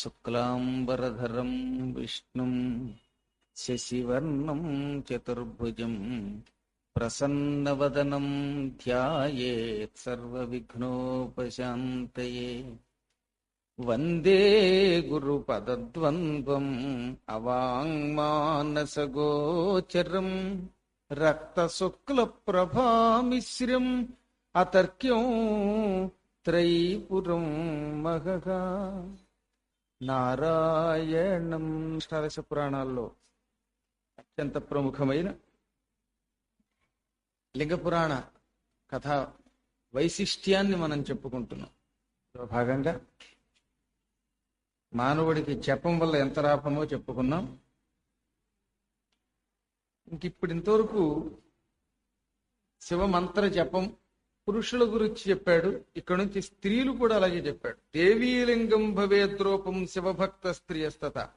शुक्लाम्बरधरम् विष्णुम् शशिवर्णं चतुर्भुजम् प्रसन्नवदनं ध्यायेत्सर्वविघ्नोपशान्तये वन्दे गुरुपदद्वन्द्वम् अवाङ्मानसगोचरम् रक्तशुक्लप्रभामिश्रम् अतर्क्यो त्रयीपुरं महः నారాయణం. అష్టాదశ పురాణాల్లో అత్యంత ప్రముఖమైన లింగ పురాణ కథ వైశిష్ట్యాన్ని మనం చెప్పుకుంటున్నాం. భాగంగా మానవుడికి జపం వల్ల ఎంత లాభమో చెప్పుకున్నాం. ఇంక ఇప్పుడు ఇంతవరకు శివమంత్ర జపం పురుషుల గురించి చెప్పాడు ఇక్కడ నుంచి స్త్రీలు కూడా అలాగే చెప్పాడు. దేవీలింగం భవేద్రూపం శివభక్త స్త్రీయస్తత.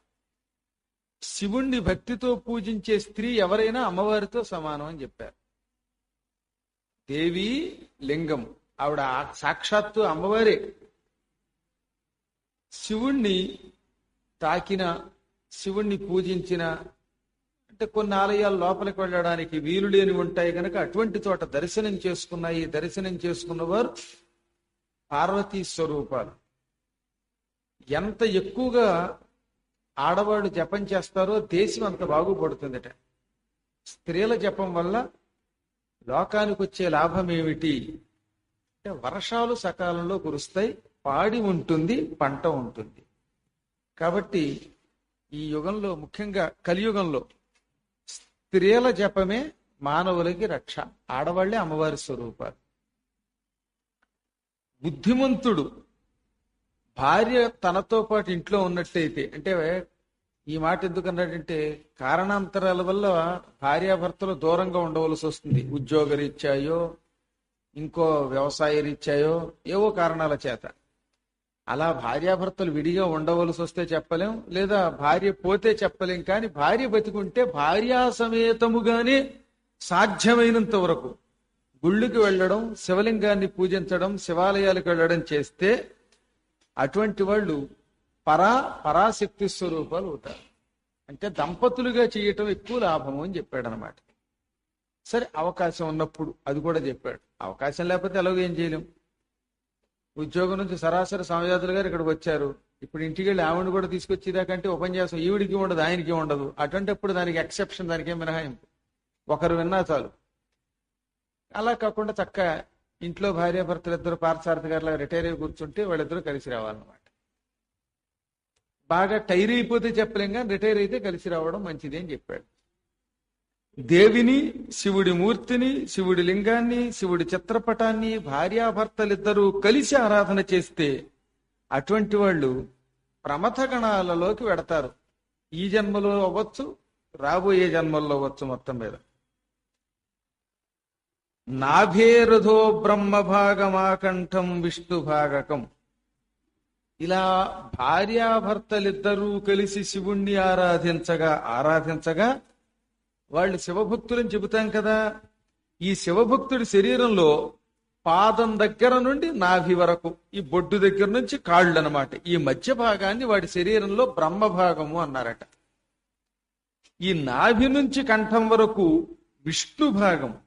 శివుణ్ణి భక్తితో పూజించే స్త్రీ ఎవరైనా అమ్మవారితో సమానం అని చెప్పారు. దేవి లింగం ఆవిడ సాక్షాత్తు అమ్మవారే. శివుణ్ణి తాకిన శివుణ్ణి పూజించిన కొన్ని ఆలయాలు లోపలికి వెళ్ళడానికి వీలు లేని ఉంటాయి కనుక అటువంటి చోట దర్శనం చేసుకున్నాయి దర్శనం చేసుకున్నవారు పార్వతీ స్వరూపాలు. ఎంత ఎక్కువగా ఆడవాళ్ళు జపం చేస్తారో దేశం అంత బాగుపడుతుందట. స్త్రీల జపం వల్ల లోకానికి వచ్చే లాభం ఏమిటి? అంటే వర్షాలు సకాలంలో కురుస్తాయి పాడి ఉంటుంది పంట ఉంటుంది. కాబట్టి ఈ యుగంలో ముఖ్యంగా కలియుగంలో స్త్రీల జపమే మానవులకి రక్ష. ఆడవాళ్ళే అమ్మవారి స్వరూపాలు. బుద్ధిమంతుడు భార్య తనతో పాటు ఇంట్లో ఉన్నట్లయితే అంటే ఈ మాట ఎందుకు అన్నాడంటే కారణాంతరాల వల్ల భార్యాభర్తలు దూరంగా ఉండవలసి వస్తుంది. ఉద్యోగ రీత్యాయో ఇంకో వ్యవసాయ రీత్యాయో ఏవో కారణాల చేత. అలా భార్యాభర్తలు విడిగా ఉండవలసి వస్తే చెప్పలేం లేదా భార్య పోతే చెప్పలేం కానీ భార్య బతికుంటే భార్యా సమేతముగానే సాధ్యమైనంత వరకు గుళ్ళకి వెళ్ళడం శివలింగాన్ని పూజించడం శివాలయాలకు వెళ్ళడం చేస్తే అటువంటి వాళ్ళు పరా పరాశక్తి స్వరూపాలు అవుతారు. అంటే దంపతులుగా చేయటం ఎక్కువ లాభము అని చెప్పాడు అనమాట సరే అవకాశం ఉన్నప్పుడు అది కూడా చెప్పాడు. అవకాశం లేకపోతే ఎలాగో ఏం చేయలేం. ఉద్యోగం నుంచి సరాసరి సమయాదులు గారు ఇక్కడికి వచ్చారు. ఇప్పుడు ఇంటికి వెళ్ళి ఆవిడ కూడా తీసుకొచ్చేదాకంటే ఉపన్యాసం ఈవిడికి ఉండదు ఆయనకి ఉండదు. అటువంటిప్పుడు దానికి ఎక్సెప్షన్ దానికి ఏం మినహాయింపు? ఒకరు విన్నా చాలు. అలా కాకుండా చక్క ఇంట్లో భార్యాభర్తలు ఇద్దరు పార్థసారథి గారిలా రిటైర్ అయి కూర్చుంటే వాళ్ళిద్దరూ కలిసి రావాలన్నమాట. బాగా టైర్ అయిపోతే చెప్పలేం కానీ రిటైర్ అయితే కలిసి రావడం మంచిది అని చెప్పాడు. దేవిని శివుడి మూర్తిని శివుడి లింగాన్ని శివుడి చిత్రపటాన్ని భార్యాభర్తలిద్దరూ కలిసి ఆరాధన చేస్తే అటువంటి వాళ్ళు ప్రమథ గణాలలోకి వెడతారు. ఈ జన్మలో అవ్వచ్చు రాబోయే జన్మల్లో అవ్వచ్చు మొత్తం మీద. నాభేరుధో బ్రహ్మ భాగమాకంఠం విష్ణు భాగకం ఇలా భార్యాభర్తలిద్దరూ కలిసి శివుణ్ణి ఆరాధించగా ఆరాధించగా వాళ్ళు శివభక్తులని చెబుతాం కదా. ఈ శివభక్తుడి శరీరంలో పాదం దగ్గర నుండి నాభి వరకు ఈ బొడ్డు దగ్గర నుంచి కాళ్ళు అనమాట ఈ మధ్య భాగాన్ని వాడి శరీరంలో బ్రహ్మ భాగము అన్నారట. ఈ నాభి నుంచి కంఠం వరకు విష్ణు భాగం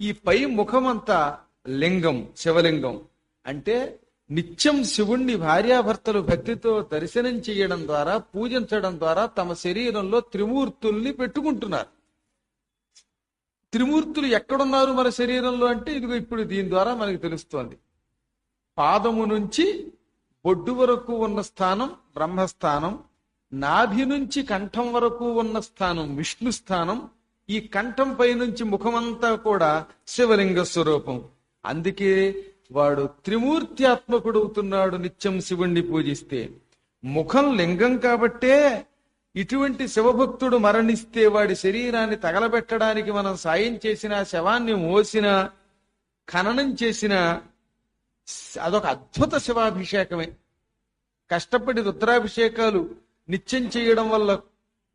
ఈ పై ముఖమంతా లింగం శివలింగం. అంటే నిత్యం శివుణ్ణి భార్యాభర్తలు భక్తితో దర్శనం చేయడం ద్వారా పూజించడం ద్వారా తమ శరీరంలో త్రిమూర్తుల్ని పెట్టుకుంటున్నారు. త్రిమూర్తులు ఎక్కడున్నారు మన శరీరంలో అంటే ఇదిగో ఇప్పుడు దీని ద్వారా మనకి తెలుస్తోంది. పాదము నుంచి బొడ్డు వరకు ఉన్న స్థానం బ్రహ్మస్థానం నాభి నుంచి కంఠం వరకు ఉన్న స్థానం విష్ణు స్థానం ఈ కంఠం పై నుంచి ముఖమంతా కూడా శివలింగ స్వరూపం. అందుకే వాడు త్రిమూర్త్యాత్మకుడు అవుతున్నాడు నిత్యం శివుణ్ణి పూజిస్తే. ముఖం లింగం కాబట్టే ఇటువంటి శివభక్తుడు మరణిస్తే వాడి శరీరాన్ని తగలబెట్టడానికి మనం సాయం చేసిన శవాన్ని మోసిన ఖననం చేసిన అదొక అద్భుత శివాభిషేకమే. కష్టపడి రుద్రాభిషేకాలు నిత్యం చేయడం వల్ల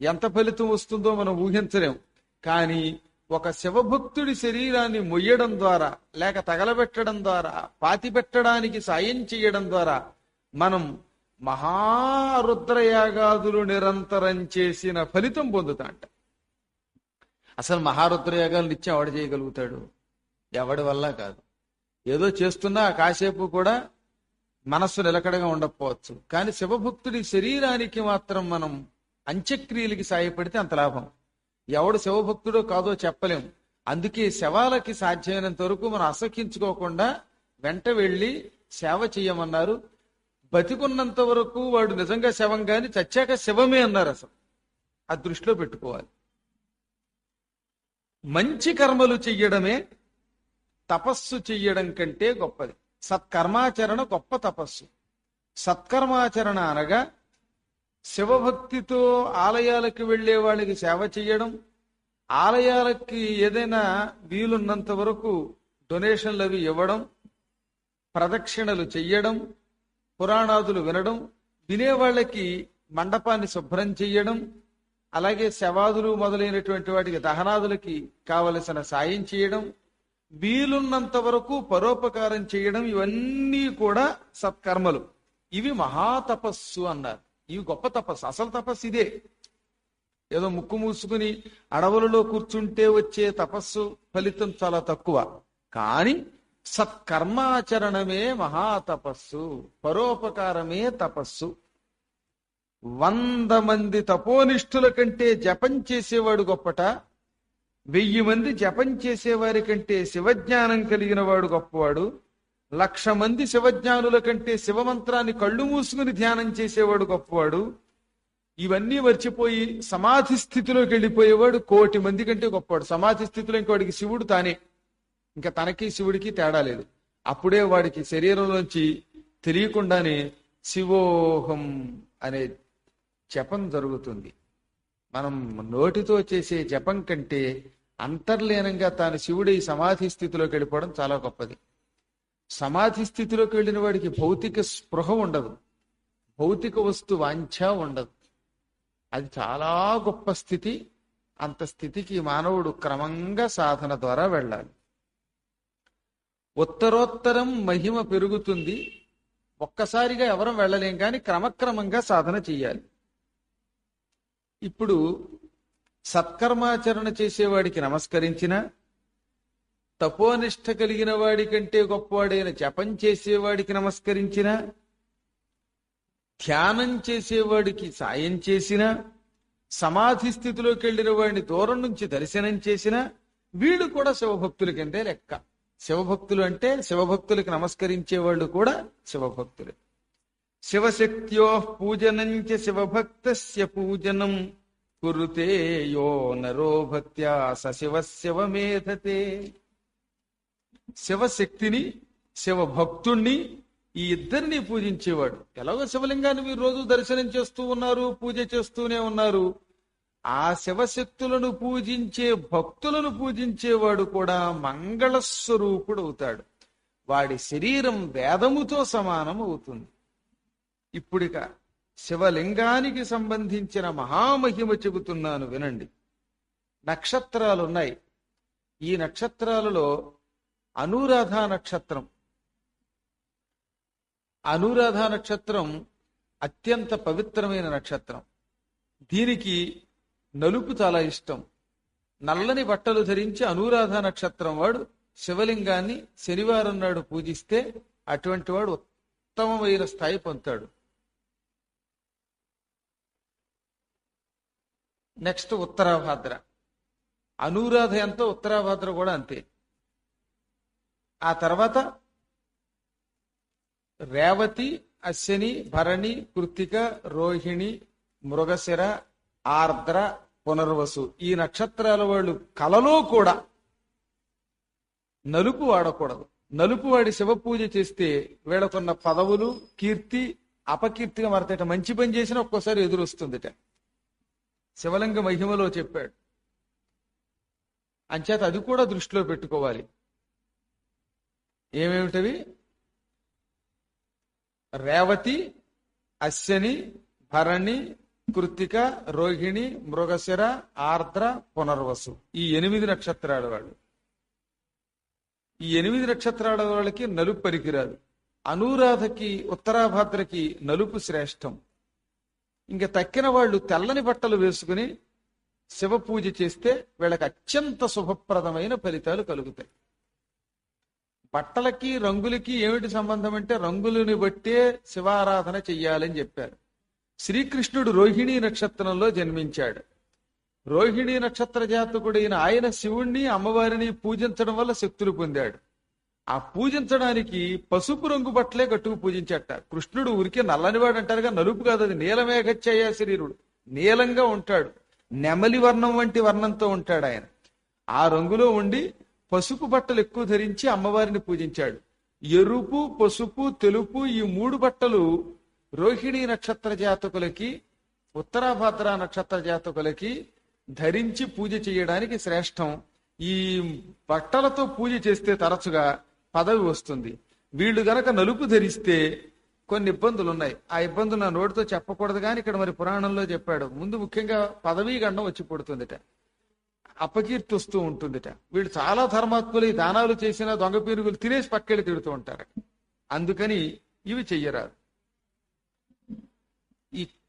ఎంత ఫలితం వస్తుందో మనం ఊహించలేం. కానీ ఒక శివభక్తుడి శరీరాన్ని మొయ్యడం ద్వారా లేక తగలబెట్టడం ద్వారా పాతి పెట్టడానికి సాయం చేయడం ద్వారా మనం మహారుద్రయాగాదులు నిరంతరం చేసిన ఫలితం పొందుతాంట. అసలు మహారుద్రయాగాలు నిత్యం ఎవడు చేయగలుగుతాడు? ఎవడి వల్ల కాదు. ఏదో చేస్తున్నా కాసేపు కూడా మనస్సు నిలకడగా ఉండకపోవచ్చు. కానీ శివభక్తుడి శరీరానికి మాత్రం మనం అంత్యక్రియలకి సాయపడితే అంత లాభం. ఎవడు శివభక్తుడో కాదో చెప్పలేం. అందుకే శవాలకి సాధ్యమైనంత వరకు మనం అసహించుకోకుండా వెంట వెళ్ళి సేవ చేయమన్నారు బతికున్నంత వరకు వాడు నిజంగా శవం కానీ చచ్చాక శవమే అన్నారు అసలు. ఆ దృష్టిలో పెట్టుకోవాలి. మంచి కర్మలు చెయ్యడమే తపస్సు చెయ్యడం కంటే గొప్పది. సత్కర్మాచరణ గొప్ప తపస్సు. సత్కర్మాచరణ అనగా శివభక్తితో ఆలయాలకు వెళ్ళే వాళ్ళకి సేవ చేయడం ఆలయాలకి ఏదైనా వీలున్నంత వరకు డొనేషన్లు అవి ఇవ్వడం. ప్రదక్షిణలు చెయ్యడం. పురాణాదులు వినడం వినేవాళ్ళకి మండపాన్ని శుభ్రం చేయడం అలాగే శవాదులు మొదలైనటువంటి వాటికి దహనాదులకి కావలసిన సాయం చేయడం వీలున్నంత వరకు పరోపకారం చేయడం ఇవన్నీ కూడా సత్కర్మలు. ఇవి మహాతపస్సు అన్నారు. ఇవి గొప్ప తపస్సు అసలు తపస్సు ఇదే. ఏదో ముక్కు మూసుకుని అడవులలో కూర్చుంటే వచ్చే తపస్సు ఫలితం చాలా తక్కువ. కానీ సత్కర్మాచరణమే మహాతపస్సు పరోపకారమే తపస్సు. వంద మంది తపోనిష్ఠుల కంటే జపం చేసేవాడు గొప్పట వెయ్యి మంది జపం చేసేవారి కంటే శివజ్ఞానం కలిగిన వాడు గొప్పవాడు లక్ష మంది శివజ్ఞానుల కంటే శివమంత్రాన్ని కళ్ళు మూసుకుని ధ్యానం చేసేవాడు గొప్పవాడు. ఇవన్నీ మర్చిపోయి సమాధి స్థితిలోకి వెళ్ళిపోయేవాడు కోటి మంది కంటే గొప్పవాడు. సమాధి స్థితిలో ఇంకోటికి శివుడు తానే. ఇంకా తనకి శివుడికి తేడా లేదు. అప్పుడే వాడికి శరీరంలోంచి తెలియకుండానే శివోహం అనే జపం జరుగుతుంది. మనం నోటితో చేసే జపం కంటే అంతర్లీనంగా తాను శివుడి సమాధి స్థితిలోకి వెళ్ళిపోవడం చాలా గొప్పది. సమాధి స్థితిలోకి వెళ్ళిన వాడికి భౌతిక స్పృహ ఉండదు. భౌతిక వస్తు వాంఛ ఉండదు. అది చాలా గొప్ప స్థితి. అంత స్థితికి మానవుడు క్రమంగా సాధన ద్వారా వెళ్ళాలి. ఉత్తరోత్తరం మహిమ పెరుగుతుంది. ఒక్కసారిగా ఎవరం వెళ్ళలేం కానీ క్రమక్రమంగా సాధన చెయ్యాలి. ఇప్పుడు సత్కర్మాచరణ చేసేవాడికి నమస్కరించిన తపోనిష్ట కలిగిన వాడి కంటే గొప్పవాడైన జపం చేసేవాడికి నమస్కరించిన ధ్యానం చేసేవాడికి సాయం చేసిన సమాధి స్థితిలోకి వెళ్ళిన వాడిని దూరం నుంచి దర్శనం చేసిన వీడు కూడా శివభక్తుల కిందే లెక్క. శివభక్తులు అంటే శివభక్తులకి నమస్కరించే వాళ్ళు కూడా శివభక్తులే. శివశక్త్యో పూజనంచ శివభక్త శివభక్తస్య పూజనం కురుతే యో నరో భక్త్యా స శివ శివమేధతే శివశక్తిని శివభక్తుణ్ణి ఈ ఇద్దరిని పూజించేవాడు. ఎలాగో శివలింగాన్ని మీరు రోజు దర్శనం చేస్తూ ఉన్నారు పూజ చేస్తూనే ఉన్నారు. ఆ శివశక్తులను పూజించే భక్తులను పూజించేవాడు కూడా మంగళస్వరూపుడు అవుతాడు వాడి శరీరం వేదముతో సమానం అవుతుంది ఇప్పుడిక శివలింగానికి సంబంధించిన మహామహిమ చెబుతున్నాను వినండి. నక్షత్రాలు ఉన్నాయి ఈ నక్షత్రాలలో అనురాధ నక్షత్రం. అనురాధ నక్షత్రం అత్యంత పవిత్రమైన నక్షత్రం. దీనికి నలుపు చాలా ఇష్టం. నల్లని బట్టలు ధరించి అనురాధ నక్షత్రం వాడు శివలింగాన్ని శనివారం నాడు పూజిస్తే అటువంటి వాడు ఉత్తమమైన స్థాయి పొందుతాడు. నెక్స్ట్ ఉత్తరాభాద్ర. అనురాధ ఎంతో ఉత్తరాభాద్ర కూడా అంతే. ఆ తర్వాత రేవతి అశ్విని భరణి కృతిక రోహిణి మృగశిర ఆర్ద్ర పునర్వసు. ఈ నక్షత్రాల వాళ్ళు కలలో కూడా నలుపు వాడకూడదు. నలుపు వాడి శివ పూజ చేస్తే వీళ్ళకున్న పదవులు కీర్తి అపకీర్తిగా మారతాట మంచి పని చేసినా ఒక్కోసారి ఎదురొస్తుందిట శివలింగ మహిమలో చెప్పాడు. అంచేత అది కూడా దృష్టిలో పెట్టుకోవాలి. ఏమేమిటవి? రేవతి అశ్వని భరణి కృత్తిక రోహిణి మృగశిర ఆర్ద్ర పునర్వసు. ఈ ఎనిమిది నక్షత్రాల వాళ్ళు. ఈ ఎనిమిది నక్షత్రాల వాళ్ళకి నలుపు పనికిరాదు అనురాధకి ఉత్తరాభాద్రకి నలుపు శ్రేష్టం. ఇంకా తక్కిన వాళ్ళు తెల్లని బట్టలు వేసుకుని శివ పూజ చేస్తే వీళ్ళకి అత్యంత శుభప్రదమైన ఫలితాలు కలుగుతాయి. బట్టలకి రంగులకి ఏమిటి సంబంధం అంటే రంగులని బట్టే శివారాధన చెయ్యాలని చెప్పారు. శ్రీకృష్ణుడు రోహిణీ నక్షత్రంలో జన్మించాడు. రోహిణీ నక్షత్ర జాతకుడైన ఆయన శివుణ్ణి అమ్మవారిని పూజించడం వల్ల శక్తులు పొందాడు. ఆ పూజించడానికి పసుపు రంగు బట్టలే కట్టుకు పూజించట. కృష్ణుడు ఉరికి నల్లనివాడు అంటారుగా నలుపు కాదు అది నీలమేఘచ్చయ్య శరీరుడు. నీలంగా ఉంటాడు. నెమలి వర్ణం వంటి వర్ణంతో ఉంటాడు ఆయన. ఆ రంగులో ఉండి పసుపు బట్టలు ఎక్కువ ధరించి అమ్మవారిని పూజించాడు. ఎరుపు పసుపు తెలుపు ఈ మూడు బట్టలు రోహిణీ నక్షత్ర జాతకులకి ఉత్తరాభద్ర నక్షత్ర జాతకులకి ధరించి పూజ చేయడానికి శ్రేష్టం. ఈ బట్టలతో పూజ చేస్తే తరచుగా పదవి వస్తుంది. వీళ్ళు గనక నలుపు ధరిస్తే కొన్ని ఇబ్బందులు ఉన్నాయి. ఆ ఇబ్బందులు నా నోటితో చెప్పకూడదు కానీ ఇక్కడ మరి పురాణంలో చెప్పాడు. ముందు ముఖ్యంగా పదవీ గండం వచ్చి పడుతుందిట. అపకీర్తి వస్తూ ఉంటుందిట. వీళ్ళు చాలా ధర్మాత్ములు ఈ దానాలు చేసిన దొంగ పీరుగులు తినేసి పక్కెళ్ళి తిడుతూ ఉంటారు అందుకని ఇవి చెయ్యరాదు.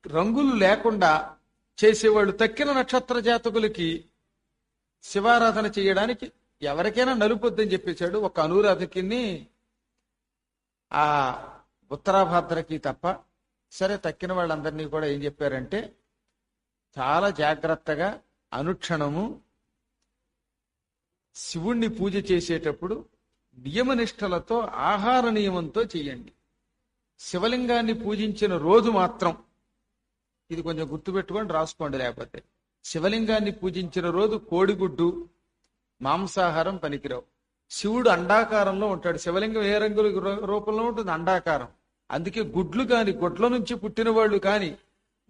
రంగులు లేకుండా చేసేవాళ్ళు తక్కిన నక్షత్ర జాతకులకి శివారాధన చేయడానికి ఎవరికైనా నలుపొద్దని చెప్పేశాడు. ఒక అనురాధకిని ఆ ఉత్తరాభాద్రకి తప్ప సరే తక్కిన వాళ్ళందరినీ కూడా ఏం చెప్పారంటే చాలా జాగ్రత్తగా అనుక్షణము శివుణ్ణి పూజ చేసేటప్పుడు నియమనిష్టలతో ఆహార నియమంతో చేయండి. శివలింగాన్ని పూజించిన రోజు మాత్రం ఇది కొంచెం గుర్తుపెట్టుకొని రాసుకోండి. లేకపోతే శివలింగాన్ని పూజించిన రోజు కోడిగుడ్డు మాంసాహారం పనికిరావు. శివుడు అండాకారంలో ఉంటాడు. శివలింగం ఏ రంగు రూపంలో ఉంటుంది? అండాకారం. అందుకే గుడ్లు కాని గుడ్ల నుంచి పుట్టిన వాళ్ళు కాని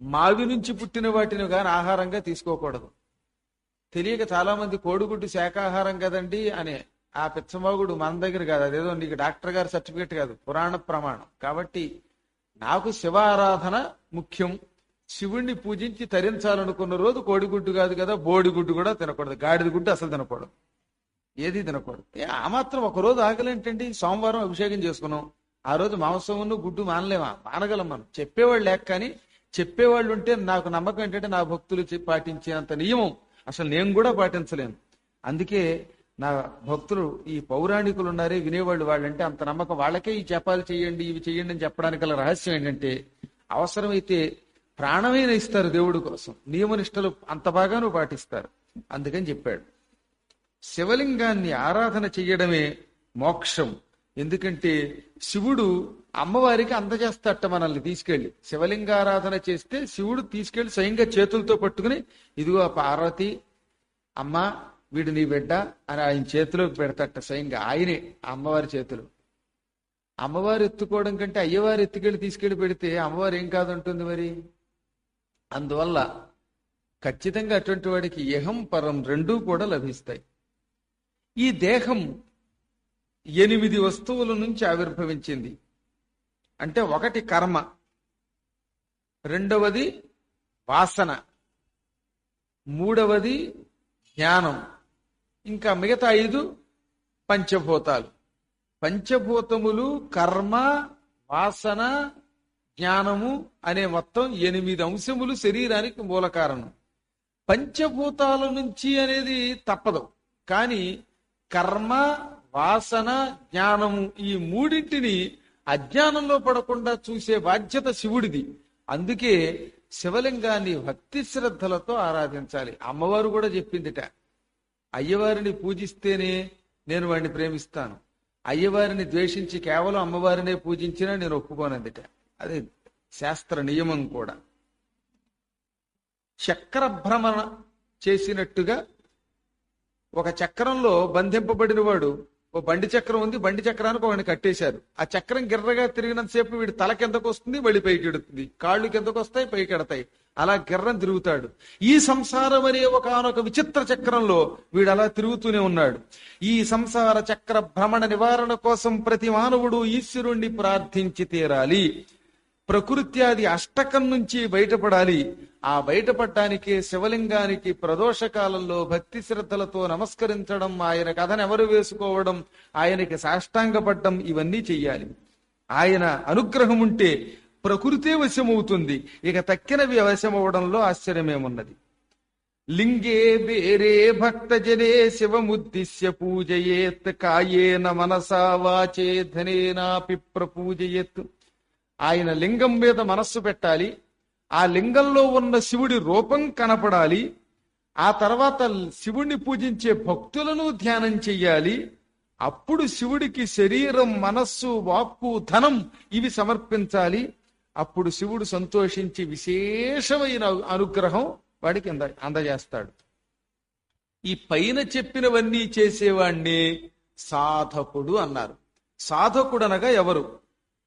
మావి నుంచి పుట్టిన వాటిని కాని ఆహారంగా తీసుకోకూడదు. తెలియక చాలా మంది కోడిగుడ్డు శాకాహారం కదండి అనే ఆ పిచ్చమాగుడు మన దగ్గర కాదు. అదేదో నీకు డాక్టర్ గారి సర్టిఫికేట్ కాదు. పురాణ ప్రమాణం. కాబట్టి నాకు శివ ఆరాధన ముఖ్యం. శివుణ్ణి పూజించి తరించాలనుకున్న రోజు కోడిగుడ్డు కాదు కదా బోడిగుడ్డు కూడా తినకూడదు. గాడిద గుడ్డు అసలు తినకూడదు. ఏది తినకూడదు. ఆ మాత్రం ఒక రోజు ఆకలేంటండి సోమవారం అభిషేకం చేసుకున్నాం. ఆ రోజు మాంసమును గుడ్డు మానలేమా? మానగలం మనం. చెప్పేవాళ్ళు లేక కానీ చెప్పేవాళ్ళు ఉంటే నాకు నమ్మకం ఏంటంటే నా భక్తులు పాటించేంత నియమం అసలు నేను కూడా పాటించలేను. అందుకే నా భక్తులు ఈ పౌరాణికులు ఉన్నారే వినేవాళ్ళు వాళ్ళంటే అంత నమ్మకం. వాళ్ళకే ఈ జపాలు చేయండి ఇవి చేయండి అని చెప్పడానికి గల రహస్యం ఏంటంటే అవసరమైతే ప్రాణమైన ఇస్తారు దేవుడి కోసం. నియమనిష్టలు అంత బాగాను పాటిస్తారు. అందుకని చెప్పాడు. శివలింగాన్ని ఆరాధన చెయ్యడమే మోక్షం. ఎందుకంటే శివుడు అమ్మవారికి అందజేస్తాట మనల్ని తీసుకెళ్ళి. శివలింగారాధన చేస్తే శివుడు తీసుకెళ్ళి స్వయంగా చేతులతో పట్టుకుని ఇదిగో పార్వతి అమ్మ వీడు నీ బిడ్డ అని ఆయన చేతిలోకి పెడతట స్వయంగా. ఆయనే అమ్మవారి చేతులు. అమ్మవారు ఎత్తుకోవడం కంటే అయ్యవారు ఎత్తుకెళ్ళి తీసుకెళ్ళి పెడితే అమ్మవారు ఏం కాదంటుంది మరి? అందువల్ల ఖచ్చితంగా అటువంటి వాడికి ఎహం పరం రెండూ కూడా లభిస్తాయి. ఈ దేహం ఎనిమిది వస్తువుల నుంచి ఆవిర్భవించింది. అంటే ఒకటి కర్మ రెండవది వాసన మూడవది జ్ఞానం ఇంకా మిగతా ఐదు పంచభూతాలు. పంచభూతములు కర్మ వాసన జ్ఞానము అనే మొత్తం ఎనిమిది అంశములు శరీరానికి మూల కారణం. పంచభూతాల నుంచి అనేది తప్పదు. కానీ కర్మ వాసన జ్ఞానము ఈ మూడింటిని అజ్ఞానంలో పడకుండా చూసే బాధ్యత శివుడిది. అందుకే శివలింగాన్ని భక్తి శ్రద్ధలతో ఆరాధించాలి. అమ్మవారు కూడా చెప్పిందిట అయ్యవారిని పూజిస్తేనే నేను వాడిని ప్రేమిస్తాను. అయ్యవారిని ద్వేషించి కేవలం అమ్మవారినే పూజించినా నేను ఒప్పుకోనందిట. అది శాస్త్ర నియమం కూడా. చక్ర భ్రమణ చేసినట్టుగా ఒక చక్రంలో బంధింపబడిన వాడు ఓ బండి చక్రం ఉంది బండి చక్రానికి ఒకని కట్టేశారు. ఆ చక్రం గిర్రగా తిరిగినంతసేపు వీడి తల కిందకు వస్తుంది మళ్ళీ పైకి ఎడుతుంది. కాళ్ళు కిందకు వస్తాయి పైకి ఎడతాయి. అలా గిర్రం తిరుగుతాడు. ఈ సంసారం అనే ఒకనొక విచిత్ర చక్రంలో వీడు అలా తిరుగుతూనే ఉన్నాడు. ఈ సంసార చక్ర భ్రమణ నివారణ కోసం ప్రతి మానవుడు ఈశ్వరుణ్ణి ప్రార్థించి తీరాలి. ప్రకృత్యాది అష్టకం నుంచి బయటపడాలి. ఆ బయటపడటానికి శివలింగానికి ప్రదోష కాలంలో భక్తి శ్రద్ధలతో నమస్కరించడం ఆయన కథను ఎవరు వేసుకోవడం ఆయనకి సాష్టాంగపడ్డం ఇవన్నీ చెయ్యాలి. ఆయన అనుగ్రహం ఉంటే ప్రకృతే వశమవుతుంది. ఇక తక్కినవి వశమవడంలో ఆశ్చర్యమేమున్నది. లింగే బేరే భక్తజనే శివముద్దిశ్య పూజయేత్ కాయేన మనసా వాచే ధనేనాపి ప్రపూజయేత్. ఆయన లింగం మీద మనస్సు పెట్టాలి. ఆ లింగంలో ఉన్న శివుడి రూపం కనపడాలి. ఆ తర్వాత శివుణ్ణి పూజించే భక్తులను ధ్యానం చెయ్యాలి. అప్పుడు శివుడికి శరీరం మనస్సు వాక్కు ధనం ఇవి సమర్పించాలి. అప్పుడు శివుడు సంతోషించి విశేషమైన అనుగ్రహం వాడికి అంద అందజేస్తాడు. ఈ పైన చెప్పినవన్నీ చేసేవాణ్ణి సాధకుడు అన్నారు. సాధకుడు అనగా ఎవరు?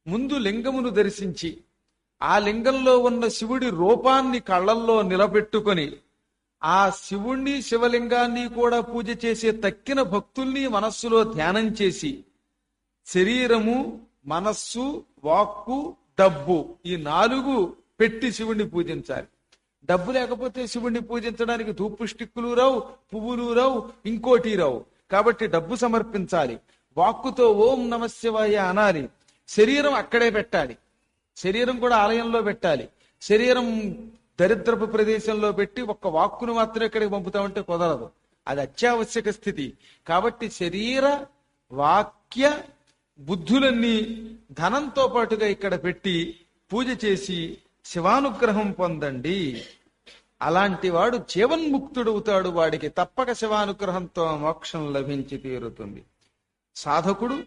ముందు లింగమును దర్శించి ఆ లింగంలో ఉన్న శివుడి రూపాన్ని కళ్ళల్లో నిలబెట్టుకొని ఆ శివుణ్ణి శివలింగాన్ని కూడా పూజ చేసే తక్కిన భక్తుల్ని మనస్సులో ధ్యానం చేసి శరీరము మనస్సు వాక్కు డబ్బు ఈ నాలుగు పెట్టి శివుణ్ణి పూజించాలి. డబ్బు లేకపోతే శివుణ్ణి పూజించడానికి ధూపు స్టిక్కులు రావు పువ్వులు రావు ఇంకోటి రావు. కాబట్టి డబ్బు సమర్పించాలి. వాక్కుతో ఓం నమశివాయ అనాలి. శరీరం అక్కడే పెట్టాలి. శరీరం కూడా ఆలయంలో పెట్టాలి. శరీరం దరిద్రపు ప్రదేశంలో పెట్టి ఒక్క వాక్కును మాత్రం ఇక్కడికి పంపుతామంటే కుదరదు. అది అత్యావశ్యక స్థితి. కాబట్టి శరీర వాక్య బుద్ధులన్నీ ధనంతో పాటుగా ఇక్కడ పెట్టి పూజ చేసి శివానుగ్రహం పొందండి. అలాంటి వాడు జీవన్ముక్తుడవుతాడు వాడికి తప్పక శివానుగ్రహంతో మోక్షం లభించి తీరుతుంది. సాధకుడు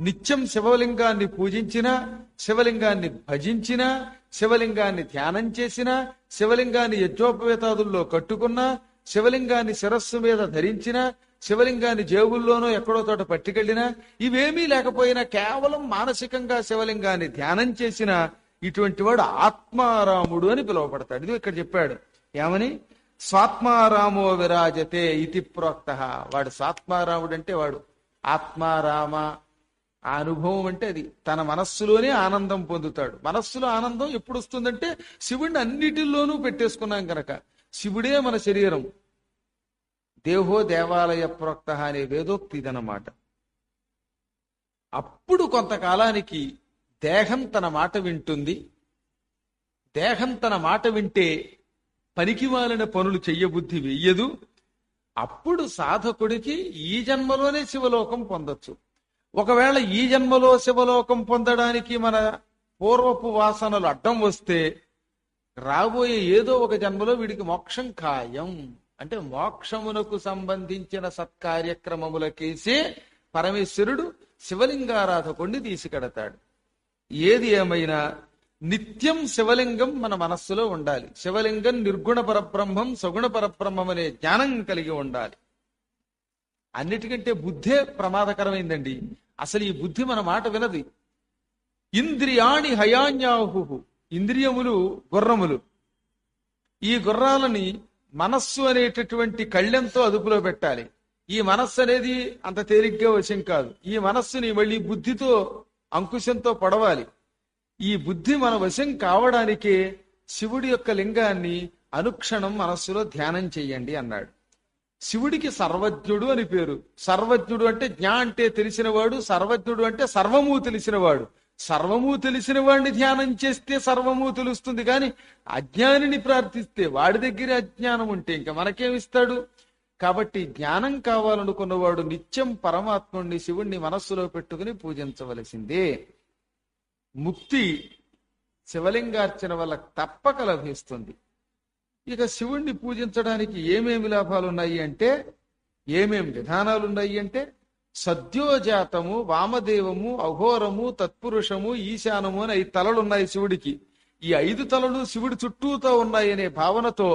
నిత్యం శివలింగాన్ని పూజించినా శివలింగాన్ని భజించినా శివలింగాన్ని ధ్యానం చేసినా శివలింగాన్ని యజ్ఞోపవేతాదుల్లో కట్టుకున్నా శివలింగాన్ని శిరస్సు మీద ధరించినా శివలింగాన్ని జేబుల్లోనో ఎక్కడో తోట పట్టుకెళ్ళినా ఇవేమీ లేకపోయినా కేవలం మానసికంగా శివలింగాన్ని ధ్యానం చేసిన ఇటువంటి వాడు ఆత్మారాముడు అని పిలువబడతాడు. ఇది ఇక్కడ చెప్పాడు. ఏమని? స్వాత్మారామో విరాజతే ఇతి ప్రోక్త. వాడు స్వాత్మారాముడు అంటే వాడు ఆత్మారామ ఆ అనుభవం అంటే అది. తన మనస్సులోనే ఆనందం పొందుతాడు. మనస్సులో ఆనందం ఎప్పుడు వస్తుందంటే శివుడిని అన్నిటిలోనూ పెట్టేసుకున్నాం కనుక శివుడే మన శరీరం. దేహో దేవాలయ ప్రోక్త అనే వేదోక్తి ఇదన్నమాట. అప్పుడు కొంతకాలానికి దేహం తన మాట వింటుంది. దేహం తన మాట వింటే పనికివాలిన పనులు చెయ్యబుద్ధి వెయ్యదు. అప్పుడు సాధకుడికి ఈ జన్మలోనే శివలోకం పొందొచ్చు. ఒకవేళ ఈ జన్మలో శివలోకం పొందడానికి మన పూర్వపు వాసనలు అడ్డం వస్తే రాబోయే ఏదో ఒక జన్మలో వీడికి మోక్షం ఖాయం. అంటే మోక్షమునకు సంబంధించిన సత్కార్యక్రమములకేసే పరమేశ్వరుడు శివలింగారాధకుణ్ణి తీసుకెడతాడు. ఏది ఏమైనా నిత్యం శివలింగం మన మనస్సులో ఉండాలి. శివలింగం నిర్గుణ పరబ్రహ్మం సగుణ పరబ్రహ్మం అనే జ్ఞానం కలిగి ఉండాలి. అన్నిటికంటే బుద్ధే ప్రమాదకరమైందండి. అసలు ఈ బుద్ధి మన మాట వినది. ఇంద్రియాణి హయాన్యాహు. ఇంద్రియములు గుర్రములు. ఈ గుర్రాలని మనస్సు అనేటటువంటి కళ్ళెంతో అదుపులో పెట్టాలి. ఈ మనస్సు అనేది అంత తేలిగ్గా వశం కాదు. ఈ మనస్సుని మళ్ళీ బుద్ధితో అంకుశంతో పడవాలి. ఈ బుద్ధి మన వశం కావడానికే శివుడి యొక్క లింగాన్ని అనుక్షణం మనస్సులో ధ్యానం చెయ్యండి అన్నాడు. శివుడికి సర్వజ్ఞుడు అని పేరు. సర్వజ్ఞుడు అంటే జ్ఞా అంటే తెలిసినవాడు సర్వజ్ఞుడు అంటే సర్వము తెలిసినవాడు. సర్వము తెలిసిన వాడిని ధ్యానం చేస్తే సర్వము తెలుస్తుంది కానీ అజ్ఞానిని ప్రార్థిస్తే వాడి దగ్గర అజ్ఞానం ఉంటే ఇంకా మనకేమిస్తాడు? కాబట్టి జ్ఞానం కావాలనుకున్నవాడు నిత్యం పరమాత్ముడిని శివుణ్ణి మనస్సులో పెట్టుకుని పూజించవలసిందే. ముక్తి శివలింగార్చన వల్ల తప్పక లభిస్తుంది. ఇక శివుణ్ణి పూజించడానికి ఏమేమి లాభాలు ఉన్నాయి అంటే ఏమేమి విధానాలు ఉన్నాయి అంటే సద్యోజాతము వామదేవము అఘోరము తత్పురుషము ఈశానము అని ఐదు తలలు ఉన్నాయి శివుడికి. ఈ ఐదు తలలు శివుడి చుట్టూతో ఉన్నాయి అనే భావనతో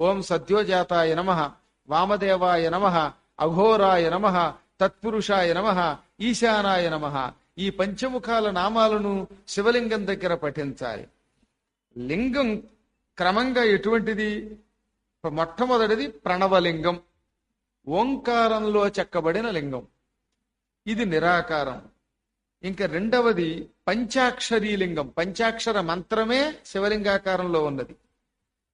ఓం సద్యోజాతాయ నమ వామదేవాయ నమ అఘోరాయ నమ తత్పురుషాయ నమ ఈశానాయ నమ. ఈ పంచముఖాల నామాలను శివలింగం దగ్గర పఠించాలి. లింగం క్రమంగా ఎటువంటిది? మొట్టమొదటిది ప్రణవలింగం. ఓంకారంలో చెక్కబడిన లింగం. ఇది నిరాకారం. ఇంకా రెండవది పంచాక్షరీ లింగం. పంచాక్షర మంత్రమే శివలింగాకారంలో ఉన్నది.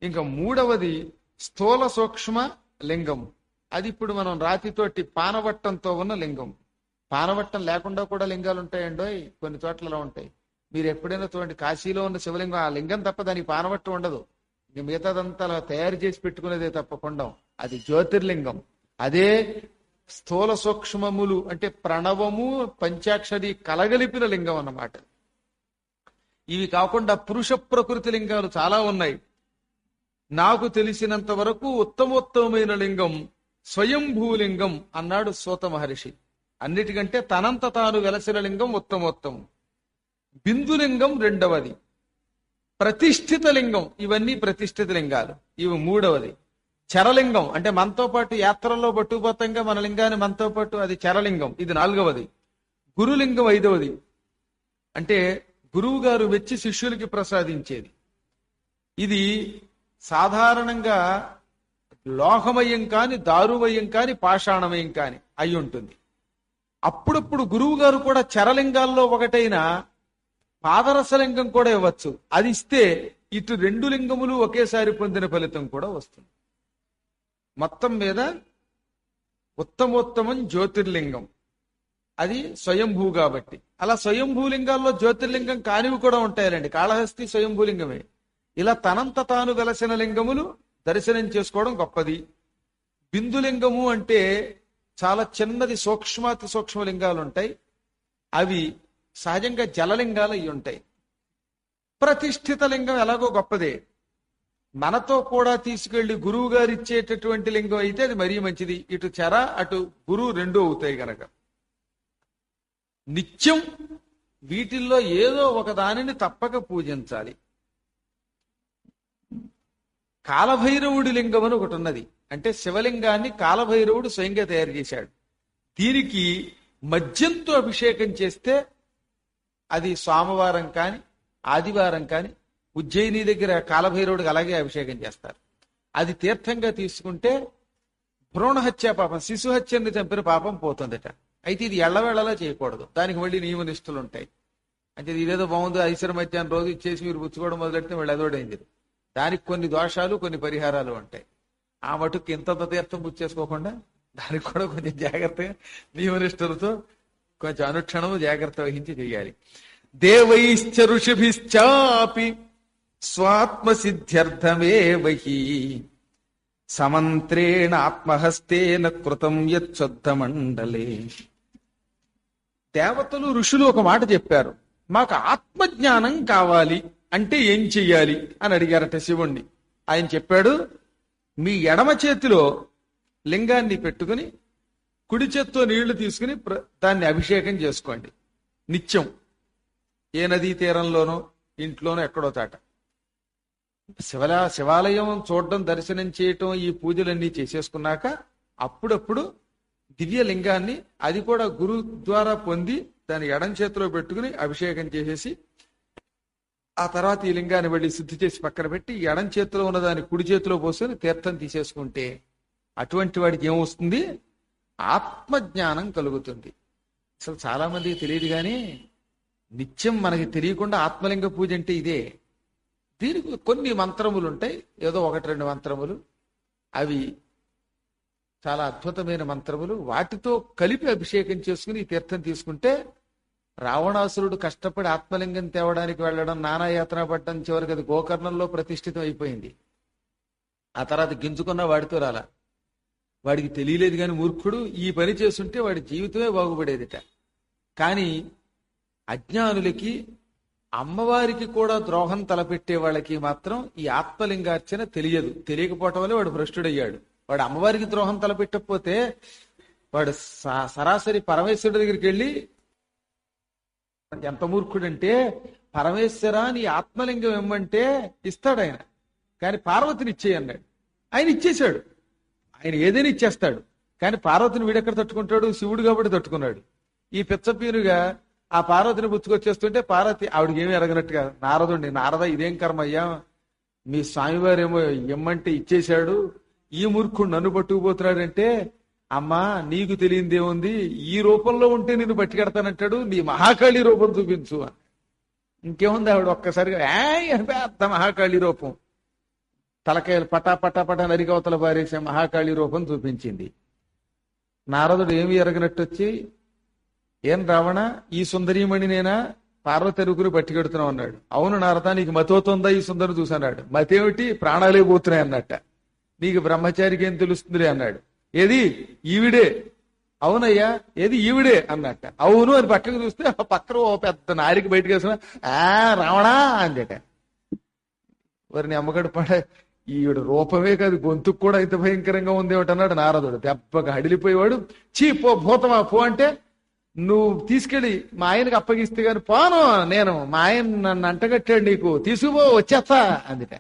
ఇంకా మూడవది స్థూల సూక్ష్మ లింగం. అది ఇప్పుడు మనం రాతితోటి పానవట్టంతో ఉన్న లింగం. పానవట్టం లేకుండా కూడా లింగాలు ఉంటాయండో కొన్ని చోట్లలో ఉంటాయి. మీరు ఎప్పుడైనా చూడండి కాశీలో ఉన్న శివలింగం ఆ లింగం తప్ప దానికి పానవట్టం ఉండదు. మిగతాదంతా అలా తయారు చేసి పెట్టుకునేదే తప్పకుండా అది జ్యోతిర్లింగం. అదే స్థూల సూక్ష్మములు అంటే ప్రణవము పంచాక్షరి కలగలిపిన లింగం అన్నమాట. ఇవి కాకుండా పురుష ప్రకృతి లింగాలు చాలా ఉన్నాయి. నాకు తెలిసినంత వరకు ఉత్తమోత్తమైన లింగం స్వయంభూలింగం అన్నాడు సూత మహర్షి. అన్నిటికంటే తనంత తాను వెలసిన లింగం ఉత్తమోత్తమం. బిందులింగం రెండవది. ప్రతిష్ఠిత లింగం. ఇవన్నీ ప్రతిష్ఠిత లింగాలు. ఇవి మూడవది. చరలింగం. అంటే మనతో పాటు యాత్రలో పట్టుకుపోతంగా మన లింగాన్ని మనతో పాటు అది చరలింగం. ఇది నాలుగవది. గురులింగం ఐదవది. అంటే గురువు గారు వెచ్చి శిష్యులకి ప్రసాదించేది. ఇది సాధారణంగా లోహమయం కాని దారుమయం కాని పాషాణమయం కాని అయి ఉంటుంది. అప్పుడప్పుడు గురువు గారు కూడా చరలింగాల్లో ఒకటైన పాదరస లింగం కూడా ఇవ్వచ్చు. అది ఇస్తే ఇటు రెండు లింగములు ఒకేసారి పొందిన ఫలితం కూడా వస్తుంది. మొత్తం మీద ఉత్తమోత్తమం జ్యోతిర్లింగం. అది స్వయంభూ కాబట్టి. అలా స్వయంభూలింగాల్లో జ్యోతిర్లింగం కానివి కూడా ఉంటాయండి కాళహస్తి స్వయంభూలింగమే. ఇలా తనంత తాను వెలసిన లింగములు దర్శనం చేసుకోవడం గొప్పది. బిందులింగము అంటే చాలా చిన్నది సూక్ష్మాతి సూక్ష్మ లింగాలు ఉంటాయి అవి సహజంగా జలలింగాలు అయి ఉంటాయి. ప్రతిష్ఠిత లింగం ఎలాగో గొప్పదే. మనతో కూడా తీసుకెళ్ళి గురువు గారు ఇచ్చేటటువంటి లింగం అయితే అది మరీ మంచిది. ఇటు చెర అటు గురువు రెండు అవుతాయి గనక. నిత్యం వీటిల్లో ఏదో ఒక దానిని తప్పక పూజించాలి. కాలభైరవుడి లింగం అని ఒకటి ఉన్నది. అంటే శివలింగాన్ని కాలభైరవుడు స్వయంగా తయారు చేశాడు. దీనికి మద్యంతో అభిషేకం చేస్తే అది సోమవారం కాని ఆదివారం కాని ఉజ్జయిని దగ్గర కాలభైరవుడికి అలాగే అభిషేకం చేస్తారు. అది తీర్థంగా తీసుకుంటే భ్రూణ హత్య పాపం శిశు హత్యని చంపిన పాపం పోతుందట. అయితే ఇది ఎళ్ళవేళలా చేయకూడదు. దానికి మళ్ళీ నియమ నిష్ఠలు ఉంటాయి. అంటే ఇదేదో బాగుంది ఐశ్వర మధ్యాహ్నం రోజు ఇచ్చేసి మీరు పుచ్చుకోవడం మొదలెడితే వీళ్ళు అదోడైంది దానికి కొన్ని దోషాలు కొన్ని పరిహారాలు ఉంటాయి. ఆ మటుకు ఇంతంత తీర్థం పుచ్చేసుకోకుండా దానికి కూడా కొంచెం జాగ్రత్తగా నియమనిష్టలతో కొంచెం అనుక్షణము జాగ్రత్త వహించి చేయాలి దేవైశ్చ ఋషిభిశ్చాపి స్వాత్మసిద్ధ్యర్థమే వహి సమంత్రేణ ఆత్మహస్తేన కృతం యచ్చొద్ధ మండలే. దేవతలు ఋషులు ఒక మాట చెప్పారు. మాకు ఆత్మజ్ఞానం కావాలి అంటే ఏం చెయ్యాలి అని అడిగారట శివుణ్ణి. ఆయన చెప్పాడు మీ ఎడమ చేతిలో లింగాన్ని పెట్టుకుని కుడి చేత్తో నీళ్ళు తీసుకుని ప్ర- దాన్ని అభిషేకం చేసుకోండి. నిత్యం. ఏ నదీ తీరంలోనో ఇంట్లోనో ఎక్కడో తాట. శివలా శివాలయం చూడడం దర్శనం చేయటం ఈ పూజలన్నీ చేసేసుకున్నాక అప్పుడప్పుడు దివ్య లింగాన్ని అది కూడా గురు ద్వారా పొంది దాని ఎడం చేతిలో పెట్టుకుని అభిషేకం చేసేసి ఆ తర్వాత ఈ లింగాన్ని వెళ్ళి శుద్ధి చేసి పక్కన పెట్టి ఎడం చేతిలో ఉన్న దాన్ని కుడి చేతిలో పోసుకొని తీర్థం తీసేసుకుంటే అటువంటి వాడికి ఏమొస్తుంది? ఆత్మజ్ఞానం కలుగుతుంది. అసలు చాలా మందికి తెలియదు కానీ నిత్యం మనకి తెలియకుండా ఆత్మలింగ పూజ అంటే ఇదే. దీనికి కొన్ని మంత్రములు ఉంటాయి ఏదో ఒకటి రెండు మంత్రములు. అవి చాలా అద్భుతమైన మంత్రములు. వాటితో కలిపి అభిషేకం చేసుకుని ఈ తీర్థం తీసుకుంటే రావణాసురుడు కష్టపడి ఆత్మలింగం తేవడానికి వెళ్ళడం నానా యాతన చివరికి అది గోకర్ణంలో ప్రతిష్ఠితం అయిపోయింది ఆ తర్వాత గింజుకున్న వాడితో రాలా. వాడికి తెలియలేదు కానీ మూర్ఖుడు ఈ పని చేస్తుంటే వాడి జీవితమే బాగుపడేదిట. కానీ అజ్ఞానులకి అమ్మవారికి కూడా ద్రోహం తలపెట్టే వాళ్ళకి మాత్రం ఈ ఆత్మలింగార్చన తెలియదు. తెలియకపోవటం వల్ల వాడు భ్రష్టుడయ్యాడు. వాడు అమ్మవారికి ద్రోహం తలపెట్టకపోతే వాడు స- సరాసరి పరమేశ్వరుడి దగ్గరికి వెళ్ళి ఎంత మూర్ఖుడంటే పరమేశ్వర నీ ఆత్మలింగం ఇమ్మంటే ఇస్తాడు ఆయన కానీ పార్వతిని ఇచ్చేయన్నాడు ఆయన ఇచ్చేశాడు ఆయన ఏదైనా ఇచ్చేస్తాడు. కానీ పార్వతిని వీడెక్కడ తట్టుకుంటాడు? శివుడు కాబట్టి తట్టుకున్నాడు. ఈ పిచ్చపీనుగా ఆ పార్వతిని పుచ్చుకొచ్చేస్తుంటే పార్వతి ఆవిడకి ఏమి ఎరగనట్టుగా నారదుండి నారద ఇదేం కర్మయ్యా? మీ స్వామివారేమో ఇమ్మంటే ఇచ్చేశాడు. ఈ మూర్ఖుడు నన్ను పట్టుకుపోతున్నాడంటే అమ్మా నీకు తెలియందేముంది ఈ రూపంలో ఉంటే నేను పట్టుకెడతానంటాడు. నీ మహాకాళి రూపం చూపించు ఇంకేముంది ఆవిడ ఒక్కసారిగా ఏ అని పెద్ద మహాకాళి రూపం. తలకాయలు పటా పటా పటా నరికవతల పారేసే మహాకాళి రూపం చూపించింది. నారదుడు ఏమి ఎరగనట్టు వచ్చి ఏం రావణ ఈ సుందరీమణి నేనా పార్వతి ఎరుగురు పట్టుకెడుతున్నావు అన్నాడు. అవును నారద నీకు మతోతుందా ఈ సుందరం చూసన్నాడు మతేమిటి? ప్రాణాలే పోతున్నాయి అన్నట్ట. నీకు బ్రహ్మచారికి ఏం తెలుస్తుంది అన్నాడు. ఏది? ఈవిడే. అవునయ్యా ఏది? ఈవిడే అన్నట్ట. అవును అని పక్కకు చూస్తే పక్కన ఓ పెద్ద నారికి బయటకు వేసిన ఆ రావణా అందేట వారిని అమ్మగడు పడ ఈవిడ రూపమే కాదు గొంతుకు కూడా ఇంత భయంకరంగా ఉంది అన్నాడు నారదుడు. దెబ్బగా హడిలిపోయేవాడు చీ పో భూతమా పో అంటే నువ్వు తీసుకెళ్ళి మా ఆయనకి అప్పగిస్తే గాని పోను నేను మా ఆయన నన్ను అంటగట్టాడు నీకు తీసుకుపో వచ్చేస్తా అందుట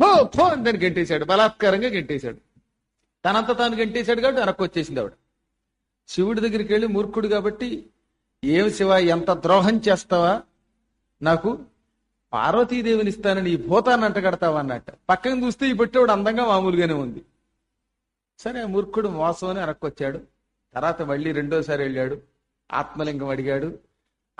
పో పో అని దాన్ని గెంటేశాడు బలాత్కారంగా గెంటేశాడు. తనంత తాను గెంటేశాడు కాబట్టి వెనక్కి వచ్చేసింది ఆవిడ. శివుడి దగ్గరికి వెళ్ళి మూర్ఖుడు కాబట్టి ఏం శివ ఎంత ద్రోహం చేస్తావా? నాకు పార్వతీదేవిని ఇస్తానని ఈ భూతాన్ని అంటగడతావా అన్నట్ట. పక్కన చూస్తే ఈ పెట్టేవాడు అందంగా మామూలుగానే ఉంది. సరే మూర్ఖుడు మోసం అని వెనక్కొచ్చాడు తర్వాత మళ్ళీ రెండోసారి వెళ్ళాడు. ఆత్మలింగం అడిగాడు.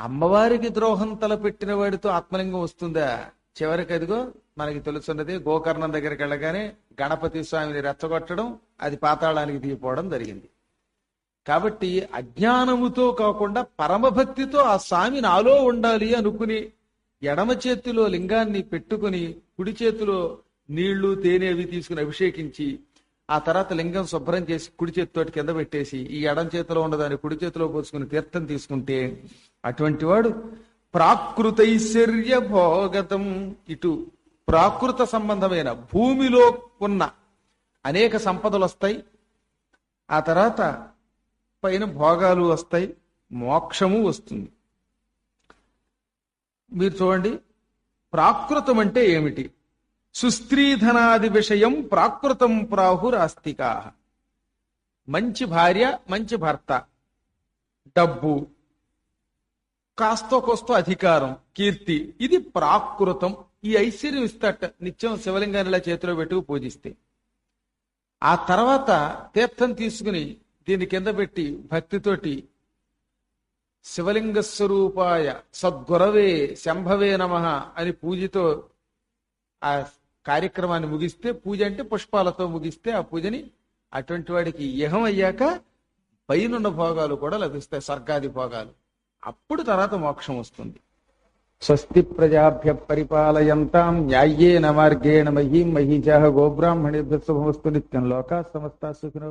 అమ్మవారికి ద్రోహం తలపెట్టిన వాడితో ఆత్మలింగం వస్తుందా? చివరికి అదిగో మనకి తెలుసున్నది గోకర్ణం దగ్గరికి వెళ్ళగానే గణపతి స్వామిని రెచ్చగొట్టడం అది పాతాళానికి దిగిపోవడం జరిగింది. కాబట్టి అజ్ఞానముతో కాకుండా పరమభక్తితో ఆ స్వామి నాలో ఉండాలి అనుకుని ఎడమ చేతిలో లింగాన్ని పెట్టుకుని కుడి చేతిలో నీళ్ళు తేనె అవి తీసుకుని అభిషేకించి ఆ తర్వాత లింగం శుభ్రం చేసి కుడి చేతితోటి కింద పెట్టేసి ఈ ఎడం చేతిలో ఉన్నదాన్ని కుడి చేతిలో పోసుకుని తీర్థం తీసుకుంటే అటువంటి వాడు ప్రాకృతైశ్వర్య భోగతం ఇటు. ప్రాకృత సంబంధమైన భూమిలో ఉన్న అనేక సంపదలు వస్తాయి. ఆ తర్వాత పైన భోగాలు వస్తాయి మోక్షము వస్తుంది. మీరు చూడండి. ప్రాకృతం అంటే ఏమిటి? సుస్త్రీధనాది విషయం ప్రాకృతం ప్రాహురాస్తికా. మంచి భార్య మంచి భర్త. డబ్బు. కాస్తో కోస్తో అధికారం కీర్తి. ఇది ప్రాకృతం. ఈ ఐశ్వర్యం ఇస్తాట. నిత్యం శివలింగాన్ని ఇలా చేతిలో పెట్టుకు పూజిస్తే. ఆ తర్వాత తీర్థం తీసుకుని దీని కింద పెట్టి భక్తితోటి శివలింగ స్వరూపాయ సద్గురవే శంభవే నమ అని పూజతో ఆ కార్యక్రమాన్ని ముగిస్తే పూజ అంటే పుష్పాలతో ముగిస్తే ఆ పూజని అటువంటి వాడికి యహం అయ్యాక పైనున్న భోగాలు కూడా లభిస్తాయి స్వర్గాది భోగాలు. అప్పుడు తర్వాత మోక్షం వస్తుంది. స్వస్తి ప్రజాభ్య పరిపాలయంతాం న్యాయేన మార్గేణ మహీం మహీజా గోబ్రాహ్మణేభ్య శుభమస్తు నిత్యం లోకా సమస్త సుఖినో